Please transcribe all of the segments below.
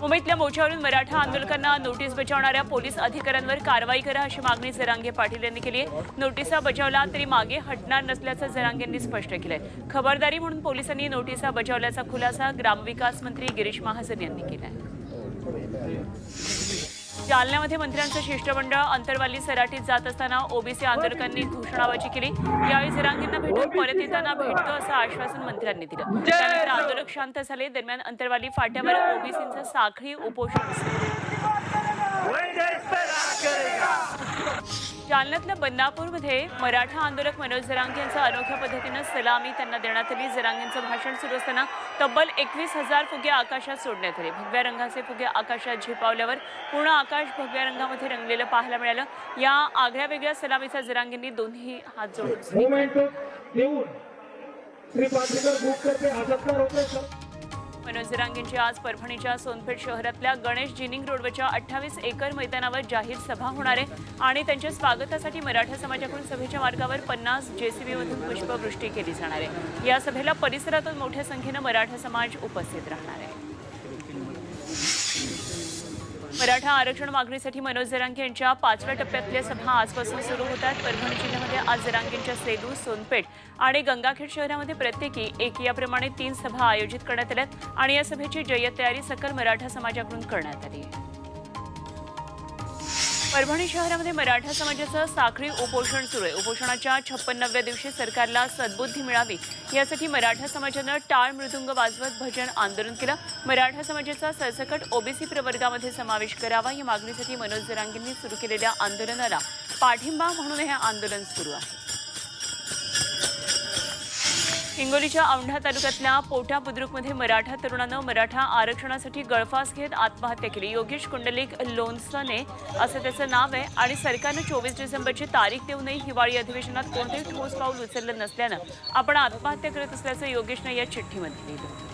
मुंबईतल्या मोर्चावरून मराठा आंदोलकांना नोटीस बजावणाऱ्या पोलीस अधिकाऱ्यांवर कारवाई करा अशी मागणी जरांगे पाटील यांनी केली आहे. नोटिसा बजावला तरी मागे हटणार नसल्याचं जरांगे यांनी स्पष्ट केलंय. खबरदारी म्हणून पोलिसांनी नोटिसा बजावल्याचा खुलासा ग्रामविकास मंत्री गिरीश महाजन यांनी केलाय. जालन्यामध्ये मंत्र्यांचं शिष्टमंडळ अंतरवाली सराटीत जात असताना ओबीसी आंदोलकांनी घोषणाबाजी केली. यावेळी जरांगींना भेटून परत येताना भेटतो असं आश्वासन मंत्र्यांनी दिलं. त्यानंतर आंदोलक शांत झाले. दरम्यान अंतरवाली फाट्यावर ओबीसींचं साखळी उपोषण जालन्यातल्या बदनापूरमध्ये मराठा आंदोलक मनोज जरांगे यांचं अनोख्या पद्धतीनं सलामी त्यांना देण्यात आली. जरांगेंचं भाषण सुरू असताना तब्बल एकवीस हजार फुगे आकाशात सोडण्यात आले. भगव्या रंगाचे फुगे आकाशात झेपावल्यावर पूर्ण आकाश भगव्या रंगामध्ये रंगलेलं पाहायला मिळालं. या आगळ्या वेगळ्या सलामीचा जरांगेंनी दोन्ही हात जोडून मनोज आज परभणीच्या सोनपेठ शहरातल्या गणेश जिनिंग रोडवरच्या अठ्ठावीस एकर मैदानावर जाहीर सभा होणार आहे आणि त्यांच्या स्वागतासाठी मराठा समाजाकडून सभेच्या मार्गावर पन्नास जेसीबीमधून पुष्पवृष्टी केली जाणार आहे. या सभेला परिसरातून मोठ्या संख्येनं मराठा समाज उपस्थित राहणार आहे. मराठा आरक्षण मागणीसाठी मनोज जरांगे यांच्या पाचव्या टप्प्यातल्या सभा आजपासून सुरू होतात परभणी जिल्ह्यामध्ये आज जरांगेंच्या सेलू सोनपेठ आणि गंगाखेड शहरामध्ये प्रत्येकी एक याप्रमाणे तीन सभा आयोजित करण्यात आल्यात आणि या सभेची जय्यत तयारी सकल मराठा समाजाकडून करण्यात आली आहे. परभणी शहरामध्ये मराठा समाजाचं साखळी उपोषण सुरू आहे. उपोषणाच्या छप्पन्नव्या दिवशी सरकारला सद्बुद्धी मिळावी यासाठी मराठा समाजानं टाळ मृदुंग वाजवत भजन आंदोलन केलं. मराठा समाजाचा सरसकट ओबीसी प्रवर्गामध्ये समावेश करावा या मागणीसाठी मनोज जरांगेंनी सुरू केलेल्या आंदोलनाला पाठिंबा म्हणून हे आंदोलन सुरू आहे. हिंगोलीच्या औंढा तालुक्यातल्या पोटा बुद्रुकमध्ये मराठा तरुणानं मराठा आरक्षणासाठी गळफास घेत आत्महत्या केली. योगेश कुंडलिक लोणसने असं त्याचं नाव आहे आणि सरकारनं चोवीस डिसेंबरची तारीख देऊनही हिवाळी अधिवेशनात कोणतेही ठोस पाऊल उचललं नसल्यानं आपण आत्महत्या करत असल्याचं योगेशनं या चिठ्ठीमध्ये लिहिलं.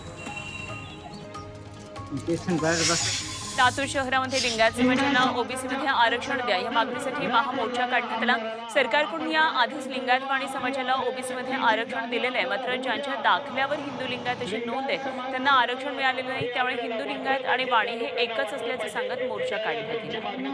लातूर शहरामध्ये लिंगायत समाजाला ओबीसीमध्ये आरक्षण द्या या मागणीसाठी महामोर्चा काढण्यात आला. सरकारकडून या आधीच लिंगायत पाणी समाजाला ओबीसीमध्ये आरक्षण दिलेलं आहे. मात्र ज्यांच्या दाखल्यावर हिंदू लिंगायत अशी नोंद आहे त्यांना आरक्षण मिळालेलं नाही. त्यामुळे हिंदू लिंगायत आणि वाणी हे एकच असल्याचं सांगत मोर्चा काढण्यात आला.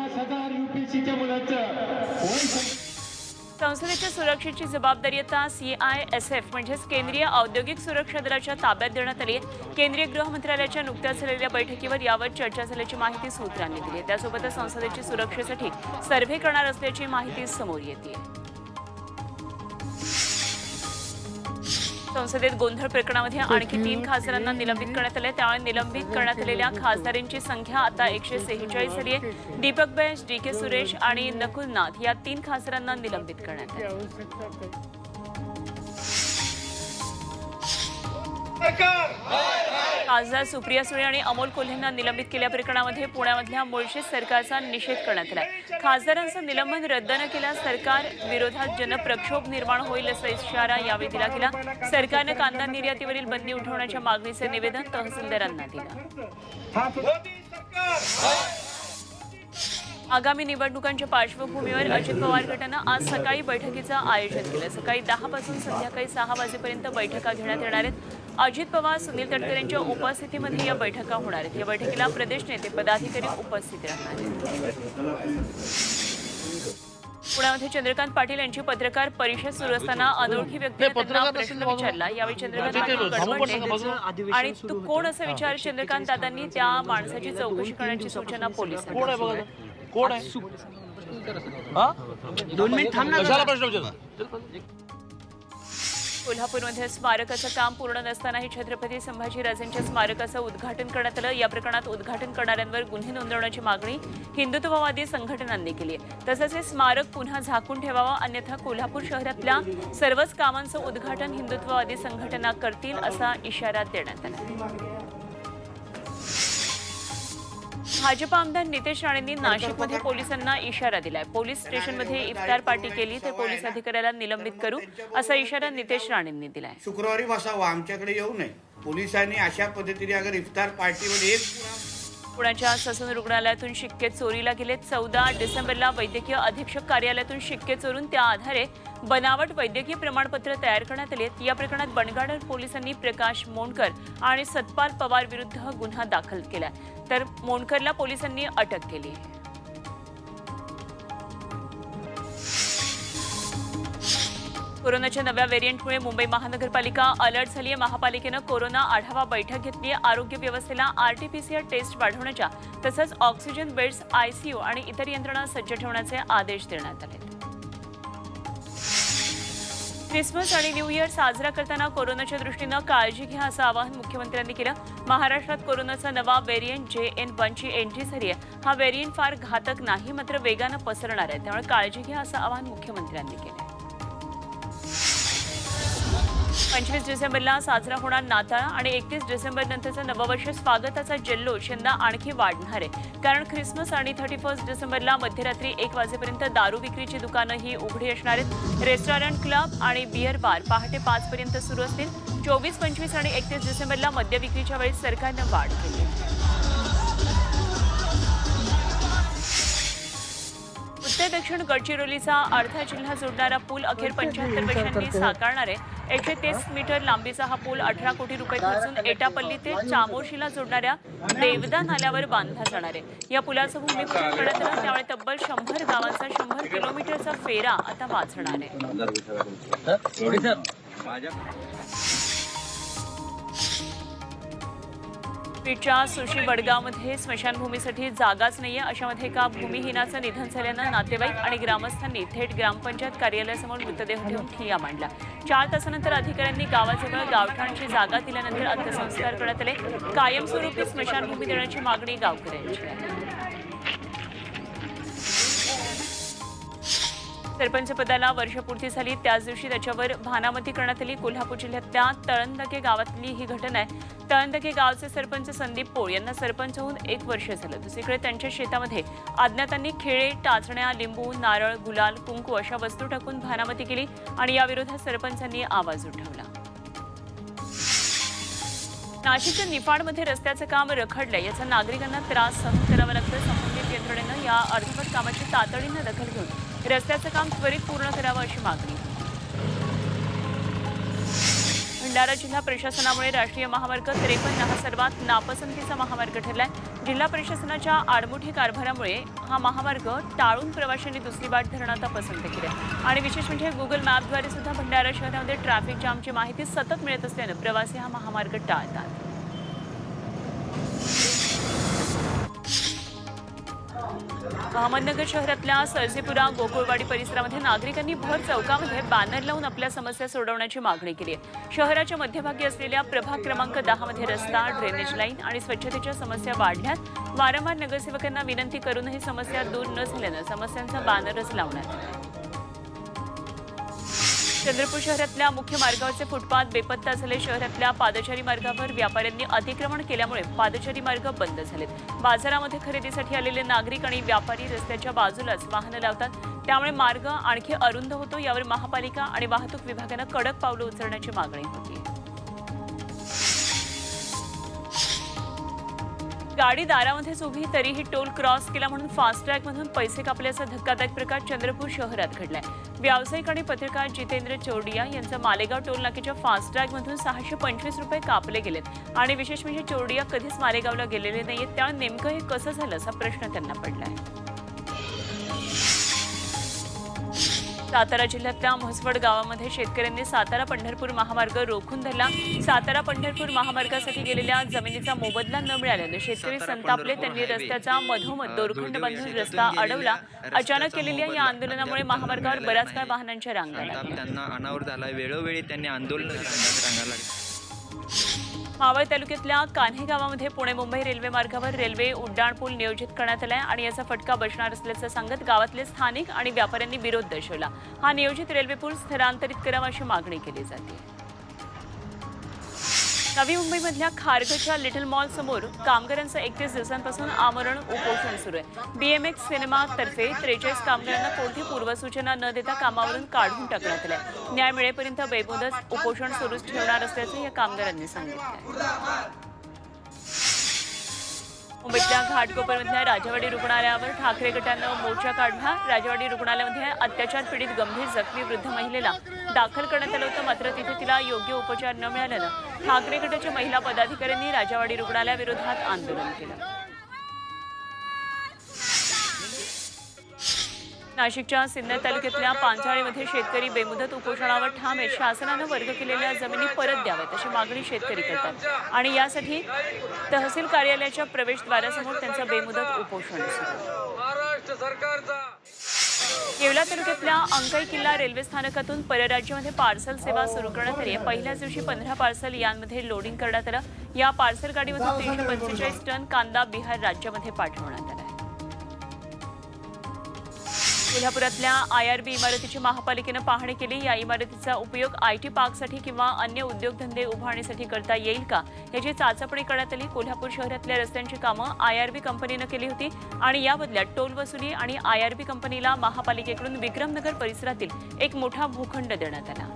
संसदेच्या सुरक्षेची जबाबदारी आता सीआयएसएफ म्हणजेच केंद्रीय औद्योगिक सुरक्षा दलाच्या ताब्यात देण्यात आली आहे. केंद्रीय गृह मंत्रालयाच्या नुकत्याच झालेल्या बैठकीवर यावर चर्चा झाल्याची माहिती सूत्रांनी दिली आहे. त्यासोबतच संसदेची सुरक्षेसाठी सर्व्हे करणार असल्याची माहिती समोर येते संसदेत गोंधळ प्रकरणामध्ये आणखी तीन खासदारांना निलंबित करण्यात आले त्यामुळे निलंबित करण्यात आलेल्या खासदारांची संख्या आता एकशे सेहेचाळीस झाली आहे. दीपक बैस डी के सुरेश आणि नकुल नाथ या तीन खासदारांना निलंबित करण्यात आले खासदार सुप्रिया सुळे आणि अमोल कोल्हेंना निलंबित केल्या प्रकरणामध्ये पुण्यामधल्या मुळशी सरकारचा निषेध करण्यात आला खासदारांचं निलंबन रद्द न केल्यास सरकार विरोधात जनप्रक्षोभ निर्माण होईल असा इशारा यावेळी दिला गेला. सरकारनं कांदा निर्यातीवरील बंदी उठवण्याच्या मागणीचं निवेदन तहसीलदारांना दिलं. आगामी निवडणुकांच्या पार्श्वभूमीवर अजित पवार गटानं आज सकाळी बैठकीचं आयोजन केलं. सकाळी दहा पासून संध्याकाळी सहा वाजेपर्यंत बैठका घेण्यात येणार आहेत. अजित पवार सुनील तटकरे यांच्या उपस्थितीमध्ये या बैठका होणार आहेत. या बैठकीला प्रदेश नेते पदाधिकारी उपस्थित राहणार आहेत. पुण्यामध्ये चंद्रकांत पाटील यांची पत्रकार परिषद सुरू असताना अनोळखी व्यक्तीने त्यांना प्रश्न विचारला. यावेळी चंद्रकांत पाटील आणि तू कोण असं विचार चंद्रकांत दादांनी त्या माणसाची चौकशी करण्याची सूचना पोलिसांना दिली. कोण आहे? दोन मिनिट थांब कोल्हापूरमध्ये स्मारकाचं काम पूर्ण नसतानाही छत्रपती संभाजीराजेंच्या स्मारकाचं उद्घाटन करण्यात आलं. या प्रकरणात उद्घाटन करणाऱ्यांवर गुन्हे नोंदवण्याची मागणी हिंदुत्ववादी संघटनांनी केली आहे. तसंच हे स्मारक पुन्हा झाकून ठेवावं अन्यथा कोल्हापूर शहरातल्या सर्वच कामांचं उद्घाटन हिंदुत्ववादी संघटना करतील असा इशारा देण्यात आला. भाजप आमदार नितेश राणेंनी नाशिकमध्ये पोलिसांना इशारा दिलाय. पोलीस स्टेशनमध्ये इफ्तार पार्टी केली तर पोलीस अधिकाऱ्याला निलंबित करू असा इशारा नितेश राणेंनी दिलाय. शुक्रवारी बसावं आमच्याकडे येऊ नये. पोलिसांनी अशा पद्धतीने अगर इफ्तार पार्टीमध्ये एक पुण्याच्या ससून रुग्णालयातून शिक्के चोरीला गेले चौदा डिसेंबरला वैद्यकीय अधीक्षक कार्यालयातून शिक्के चोरून त्या आधारे बनावट वैद्यकीय प्रमाणपत्र तयार करण्यात आली आहेत. या प्रकरणात बनगाडर पोलिसांनी प्रकाश मोंडकर आणि सतपाल पवार विरुद्ध गुन्हा दाखल केला तर मोंडकरला पोलिसांनी अटक केली कोरोनाच्या नव्या व्हेरियंटमुळे मुंबई महानगरपालिका अलर्ट झाली आहे. महापालिकेनं कोरोना आढावा बैठक घेतली आहे. आरोग्य व्यवस्थेला आरटीपीसीआर टेस्ट वाढवण्याच्या तसंच ऑक्सिजन बेड्स आयसीयू आणि इतर यंत्रणा सज्ज ठेवण्याचे आदेश देण्यात आले ख्रिसमस आणि न्यू इयर साजरा करताना कोरोनाच्या दृष्टीनं काळजी घ्या असं आवाहन मुख्यमंत्र्यांनी केलं. महाराष्ट्रात कोरोनाचा नवा व्हेरियंट जे एन वनची एंट्री झाली आहे. हा व्हेरियंट फार घातक नाही मात्र वेगानं पसरणार आहे. त्यामुळे काळजी घ्या असं आवाहन मुख्यमंत्र्यांनी केलं पंचवीस डिसेंबरला साजरा होणार नाताळ आणि एकतीस डिसेंबर नंतरचं नववर्ष स्वागताचा जल्लोष यंदा आणखी वाढणार आहे. कारण ख्रिसमस आणि थर्टी फर्स्ट डिसेंबरला मध्यरात्री एक वाजेपर्यंत दारू विक्रीची दुकानं ही उघडी असणार आहेत. रेस्टॉरंट क्लब आणि बिअर बार पहाटे पाच पर्यंत सुरू असतील. चोवीस पंचवीस आणि एकतीस डिसेंबरला मद्य विक्रीच्या वेळेस सरकारनं वाढ केली. उत्तर दक्षिण गडचिरोलीचा अर्धा जिल्हा जोडणारा पूल अखेर पंच्याहत्तर वर्षांनी साकारणार आहे. एकशे तीस मीटर लांबीचा हा पूल अठरा कोटी रुपये खर्चून एटापल्ली ते चामोशीला जोडणाऱ्या देवदा नाल्यावर बांधला जाणार आहे. या पुलाचं भूमिपूजन करण्यात आलं त्यामुळे तब्बल शंभर गावांचा शंभर किलोमीटरचा फेरा आता वाचणार आहे. बीडच्या सुशी वडगावमध्ये स्मशानभूमीसाठी जागाच नाहीये. अशामध्ये एका भूमिहीनाचं निधन झाल्यानं नातेवाईक आणि ग्रामस्थांनी थेट ग्रामपंचायत कार्यालयासमोर मृतदेह ठेवून ठिया मांडला चार तासानंतर अधिकाऱ्यांनी गावाजवळ गावठाणची जागा दिल्यानंतर अंत्यसंस्कार करण्यात आले. कायमस्वरूपी स्मशानभूमी देण्याची मागणी गावकऱ्यांची आहे. सरपंच पदाला वर्षपूर्ती झाली. त्याच दिवशी त्याच्यावर भानामती करण्यात आली. कोल्हापूर जिल्ह्यातल्या तळंदके गावातली ही घटना आहे. तळंदके गावचे सरपंच संदीप पोळ यांना सरपंच होऊन एक वर्ष झालं. दुसरीकडे त्यांच्या शेतामध्ये अज्ञातांनी खेळे टाचण्या लिंबू नारळ गुलाल कुंकू अशा वस्तू टाकून भानामती केली आणि याविरोधात सरपंचांनी आवाज उठवला. नाशिकच्या निफाडमध्ये रस्त्याचं काम रखडलंय. याचा नागरिकांना त्रास सहन करावा लागतो संबंधित यंत्रणेनं या अर्धवट कामाची तातडीनं दखल घेऊन रस्त्याचं काम त्वरित पूर्ण करावं अशी मागणी. भंडारा जिल्हा प्रशासनामुळे राष्ट्रीय महामार्ग त्रेपन्न हा सर्वात नापसंतीचा महामार्ग ठरलाय. जिल्हा प्रशासनाच्या आडमुठी कारभारामुळे हा महामार्ग टाळून प्रवाशांनी दुसरी वाट धरणाचा पसंत केलं आणि विशेष म्हणजे गुगल मॅपद्वारे सुद्धा भंडारा शहरामध्ये ट्रॅफिक जामची माहिती सतत मिळत असल्यानं प्रवासी हा महामार्ग टाळतात. अहमदनगर शहरातल्या सरजेपुरा गोकुळवाडी परिसरामध्ये नागरिकांनी भर चौकामध्ये बॅनर लावून आपल्या समस्या सोडवण्याची मागणी केली आहे. शहराच्या मध्यभागी असलेल्या प्रभाग क्रमांक दहामध्ये रस्ता ड्रेनेज लाईन आणि स्वच्छतेच्या समस्या वाढल्यात. वारंवार नगरसेवकांना विनंती करूनही समस्या दूर न झाल्यानं समस्यांचा बॅनरच लावण्यात चंद्रपूर शहरातल्या मुख्य मार्गावरचे फुटपाथ बेपत्ता झाले. शहरातल्या पादचारी मार्गावर व्यापाऱ्यांनी अतिक्रमण केल्यामुळे पादचारी मार्ग बंद झालेत. बाजारामध्ये खरेदीसाठी आलेले नागरिक आणि व्यापारी रस्त्याच्या बाजूलाच वाहनं लावतात. त्यामुळे मार्ग आणखी अरुंद होतो. यावर महापालिका आणि वाहतूक विभागानं कडक पावलं उचलण्याची मागणी होती. गाडी दारामध्येच उभी तरीही टोल क्रॉस केला म्हणून फास्टॅगमधून पैसे कापल्याचा धक्कादायक प्रकार चंद्रपूर शहरात घडलाय. व्यावसायिक आणि पत्रकार जितेंद्र चोरडिया यांचं मालेगाव टोल नाक्याच्या फास्टॅगमधून सहाशे पंचवीस रुपये कापले गेलेत. आणि विशेष म्हणजे चोरडिया कधीच मालेगावला गेलेले नाहीत त्यामुळे नेमकं हे कसं झालं असा प्रश्न त्यांना पडलाय. सातारा जिल्ह्यातल्या म्हसवड गावामध्ये शेतकऱ्यांनी सातारा पंढरपूर महामार्ग रोखून धरला. सातारा पंढरपूर महामार्गासाठी गेलेल्या जमिनीचा मोबदला न मिळाल्यानं शेतकरी संतापले. त्यांनी रस्त्याचा मधोमध दोरखंड बांधून रस्ता अडवला. अचानक केलेल्या या आंदोलनामुळे महामार्गावर बऱ्याच काळ वाहनांच्या रांगा त्यांना अनावर झाला. वेळोवेळी त्यांनी आंदोलन रांगायला लागले मावळ तालुक्यातल्या कान्हे गावामध्ये पुणे मुंबई रेल्वे मार्गावर रेल्वे उड्डाणपूल नियोजित करण्यात आलाय आणि याचा फटका बसणार असल्याचं सांगत गावातले स्थानिक आणि व्यापाऱ्यांनी विरोध दर्शवला. हा नियोजित रेल्वे पूल स्थलांतरित करावा अशी मागणी केली जाते. नवी मुंबईमधल्या खारघरच्या लिटल मॉल समोर कामगारांचं एकतीस दिवसांपासून आमरण उपोषण सुरू आहे. बीएमएक्स सिनेमातर्फे त्रेचाळीस कामगारांना कोणती पूर्वसूचना न देता कामावरून काढून टाकण्यात आलंय. न्याय मिळेपर्यंत बेमुदत उपोषण सुरूच ठेवणार असल्याचं या कामगारांनी सांगितलं मुंबईतल्या घाटकोपरमधल्या राजवाडी रुग्णालयावर ठाकरे गटानं मोर्चा काढला. राजवाडी रुग्णालयामध्ये अत्याचार पीडित गंभीर जखमी वृद्ध महिलेला दाखल करण्यात आलं होतं मात्र तिथे तिला योग्य उपचार न मिळाल्यानं ठाकरे गटाच्या महिला पदाधिकाऱ्यांनी राजवाडी रुग्णालयाविरोधात आंदोलन केलं. नाशिकच्या सिन्नर तालुक्यातल्या पांचाळीमध्ये शेतकरी बेमुदत उपोषणावर ठाम आहेत. शासनानं वर्ग केलेल्या जमिनी परत द्याव्यात अशी मागणी शेतकरी करतात. आणि यासाठी तहसील कार्यालयाच्या प्रवेशद्वारासमोर त्यांचं बेमुदत उपोषण. महाराष्ट्र सरकारचा येवला तालुक्यातल्या अंकई किल्ला रेल्वे स्थानकातून परराज्यामध्ये पार्सल सेवा सुरू करण्यात आली आहे. पहिल्याच दिवशी पंधरा पार्सल यांमध्ये लोडिंग करण्यात आलं. या पार्सल गाडीमधून तीनशे पंचेचाळीस टन कांदा बिहार राज्यामध्ये पाठवण्यात आला. कोल्हापुरातल्या आय आर बी इमारतीची महापालिकेनं पाहणी केली. या इमारतीचा उपयोग आय टी पार्कसाठी किंवा अन्य उद्योगधंदे उभारण्यासाठी करता येईल का? याची चाचपणी करण्यात आली. कोल्हापूर शहरातल्या रस्त्यांची कामं आय आर बी कंपनीनं केली होती आणि या बदल्यात टोल वसुली आणि आय आर बी कंपनीला महापालिकेकडून विक्रमनगर परिसरातील एक मोठा भूखंड देण्यात आला.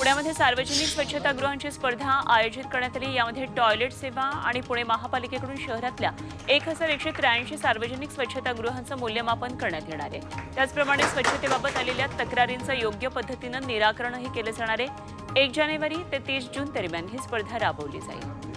पुण्यामध्ये सार्वजनिक स्वच्छतागृहांची स्पर्धा आयोजित करण्यात आली. यामध्ये टॉयलेट सेवा आणि पुणे महापालिकेकडून शहरातल्या एक हजार एकशे त्र्याऐंशी सार्वजनिक स्वच्छतागृहांचं मूल्यमापन करण्यात येणार आहे. त्याचप्रमाणे स्वच्छतेबाबत आलेल्या तक्रारींचं योग्य पद्धतीनं निराकरणही केलं जाणार आहे. एक जानेवारी ते तीस जून दरम्यान ही स्पर्धा राबवली जाईल.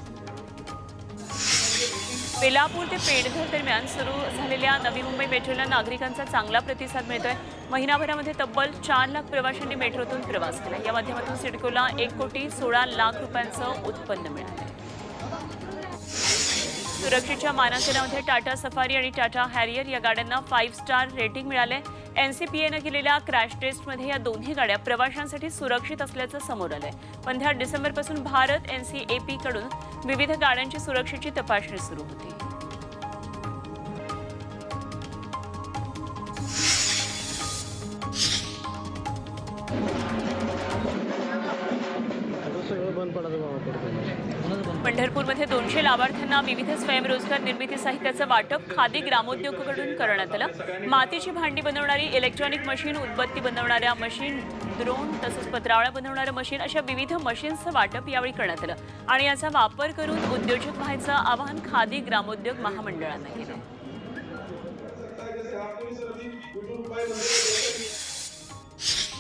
बेलापूर ते पेडघर दरम्यान सुरू झालेल्या नवी मुंबई मेट्रोला नागरिकांचा चांगला प्रतिसाद मिळतोय. महिनाभरामध्ये तब्बल चार लाख प्रवाशांनी मेट्रोतून प्रवास केला. या माध्यमातून सिडकोला एक कोटी सोळा लाख रुपयांचं उत्पन्न मिळालं. सुरक्षेच्या मानांकनामध्ये टाटा सफारी आणि टाटा हॅरियर या गाड्यांना फाईव्ह स्टार रेटिंग मिळाले एनसीपीएनं केलेल्या क्रॅश टेस्टमध्ये या दोन्ही गाड्या प्रवाशांसाठी सुरक्षित असल्याचं समोर आलंय. पंधरा डिसेंबरपासून भारत एनसीएपीकडून विविध गाड्यांची सुरक्षेची तपासणी सुरू होती. पंढरपूरमध्ये दोनशे लाभार्थ्यांना विविध स्वयंरोजगार निर्मिती साहित्याचं वाटप खादी ग्रामोद्योगकडून करण्यात आलं. मातीची भांडी बनवणारी इलेक्ट्रॉनिक मशीन उदबत्ती बनवणाऱ्या मशीन ड्रोन तसंच पत्रावळ्या बनवणारं मशीन अशा विविध मशीन्सचं वाटप यावेळी करण्यात आलं. आणि याचा वापर करून उद्योजक व्हायचं आवाहन खादी ग्रामोद्योग महामंडळानं केलं.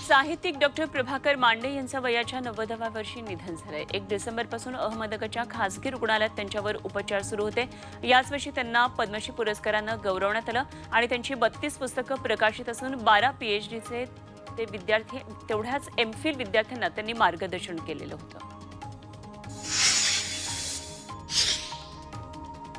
साहित्यिक डॉक्टर प्रभाकर मांडे यांचं वयाच्या नव्वदव्या वर्षी निधन झालंय. एक डिसेंबरपासून अहमदनगरच्या खासगी रुग्णालयात त्यांच्यावर उपचार सुरू होते. याच वर्षी त्यांना पद्मश्री पुरस्कारानं गौरवण्यात आलं आणि त्यांची बत्तीस पुस्तकं प्रकाशित असून बारा पीएचडीचे ते विद्यार्थी तेवढ्याच एमफिल विद्यार्थ्यांना त्यांनी मार्गदर्शन केलेलं होतं.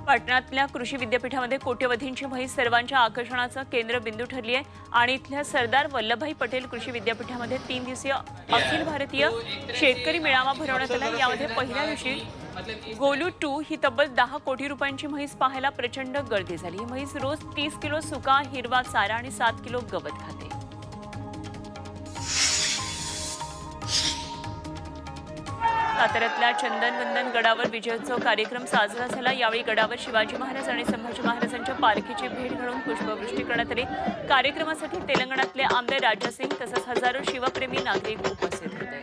पाटणातल्या कृषी विद्यापीठामध्ये कोट्यवधींची म्हैस सर्वांच्या आकर्षणाचं केंद्रबिंदू ठरली आहे आणि इथल्या सरदार वल्लभभाई पटेल कृषी विद्यापीठामध्ये तीन दिवसीय अखिल भारतीय शेतकरी मेळावा भरवण्यात आला. यामध्ये पहिल्या दिवशी गोलू टू ही तब्बल दहा कोटी रुपयांची म्हैस पाहायला प्रचंड गर्दी झाली. ही म्हैस रोज तीस किलो सुका हिरवा चारा आणि सात किलो गवत खाते. साताऱ्यातल्या चंदनवंदन गडावर विजयोत्सव कार्यक्रम साजरा झाला. यावेळी गडावर शिवाजी महाराज आणि संभाजी महाराजांच्या पालखीची भेट घालून पुष्पवृष्टी करण्यात आली. कार्यक्रमासाठी तेलंगणातले आमदार राजा सिंग तसंच हजारो शिवप्रेमी नागरिक उपस्थित होते.